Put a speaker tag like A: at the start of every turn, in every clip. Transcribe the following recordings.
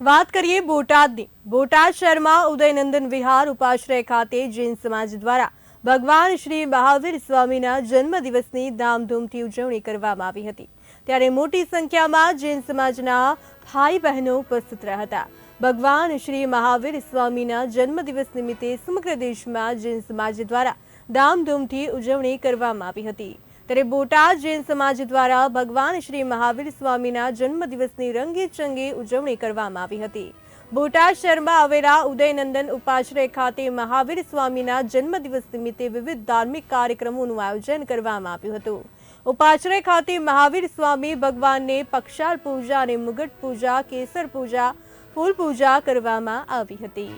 A: વાત કરીએ બોટાદની. બોટાદ શહેરમાં ઉદયનંદન વિહાર ઉપાશ્રય ખાતે જૈન સમાજ દ્વારા ભગવાન શ્રી મહાવીર સ્વામીના જન્મદિવસની ધામધૂમથી ઉજવણી કરવામાં આવી હતી. ત્યારે મોટી સંખ્યામાં જૈન સમાજના ભાઈ બહેનો ઉપસ્થિત રહ્યા હતા. ભગવાન શ્રી મહાવીર સ્વામીના જન્મદિવસ નિમિત્તે સમગ્ર દેશમાં જૈન સમાજ દ્વારા ધામધૂમથી ઉજવણી કરવામાં આવી હતી. ત્યારે બોટાદ જૈન સમાજ દ્વારા ભગવાન શ્રી મહાવીર સ્વામીના જન્મદિવસની રંગે ચંગે ઉજવણી કરવામાં આવી હતી. બોટાદ શહેરમાં આવેલા ઉદયનંદન ઉપાશ્રય ખાતે મહાવીર સ્વામીના જન્મદિવસ નિમિત્તે વિવિધ ધાર્મિક કાર્યક્રમોનું આયોજન કરવામાં આવ્યું હતું. ઉપાશ્રય ખાતે મહાવીર સ્વામી ભગવાનને પક્ષાલ પૂજા અને મુગટ પૂજા, કેસર પૂજા, ફૂલ પૂજા કરવામાં આવી હતી.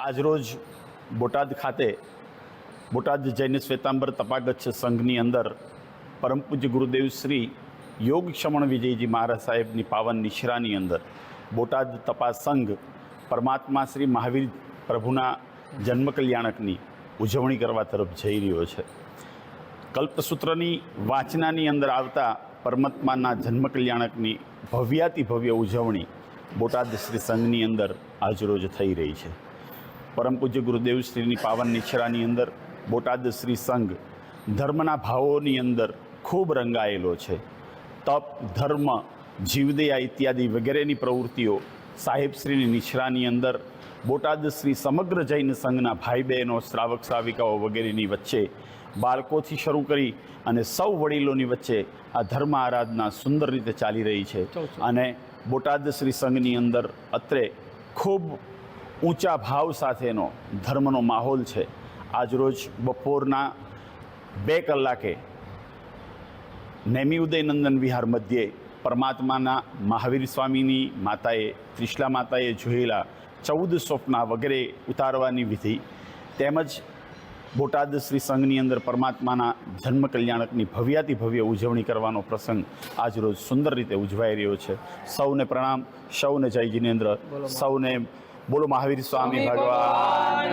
B: આજરોજ બોટાદ ખાતે બોટાદ જૈન શ્વેતાંબર તપાગચ્છ સંઘની અંદર પરમ પૂજ્ય ગુરુદેવ શ્રી યોગ ક્ષમણ વિજયજી મહારાજ સાહેબની પાવન નિશ્રાની અંદર બોટાદ તપાસ સંઘ પરમાત્મા શ્રી મહાવીર પ્રભુના જન્મ કલ્યાણકની ઉજવણી કરવા તરફ જઈ રહ્યો છે. કલ્પસૂત્રની વાંચનાની અંદર આવતા પરમાત્માના જન્મ કલ્યાણકની ભવ્યાતિ ભવ્ય ઉજવણી બોટાદ શ્રી સંઘની અંદર આજરોજ થઈ રહી છે. પરમ પૂજ્ય ગુરુદેવ શ્રીની પાવન નિશ્રાની અંદર બોટાદ શ્રી સંઘ ધર્મના ભાવોની અંદર ખૂબ રંગાયેલો છે. તપ ધર્મ જીવદયા ઇત્યાદિ વગેરેની પ્રવૃત્તિઓ સાહેબશ્રીની નિશ્રાની અંદર બોટાદ શ્રી સમગ્ર જૈન સંઘના ભાઈ બહેનો શ્રાવક શ્રાવિકાઓ વગેરેની વચ્ચે બાળકોથી શરૂ કરી અને સૌ વડીલોની વચ્ચે આ ધર્મ આરાધના સુંદર રીતે ચાલી રહી છે. અને બોટાદ શ્રી સંઘની અંદર અત્રે ખૂબ ઊંચા ભાવ સાથેનો ધર્મનો માહોલ છે. આજરોજ બપોરના બે કલાકે નેમી ઉદયનંદન વિહાર મધ્યે પરમાત્માના મહાવીર સ્વામીની માતાએ ત્રિશલા માતાએ જોયેલા ચૌદ સ્વપ્ના વગેરે ઉતારવાની વિધિ તેમજ બોટાદ શ્રી સંઘની અંદર પરમાત્માના જન્મ કલ્યાણકની ભવ્યાતિ ભવ્ય ઉજવણી કરવાનો પ્રસંગ આજરોજ સુંદર રીતે ઉજવાઈ રહ્યો છે. સૌને પ્રણામ સૌને જય જિનેન્દ્ર સૌને બોલો મહાવીર સ્વામી ભગવાન.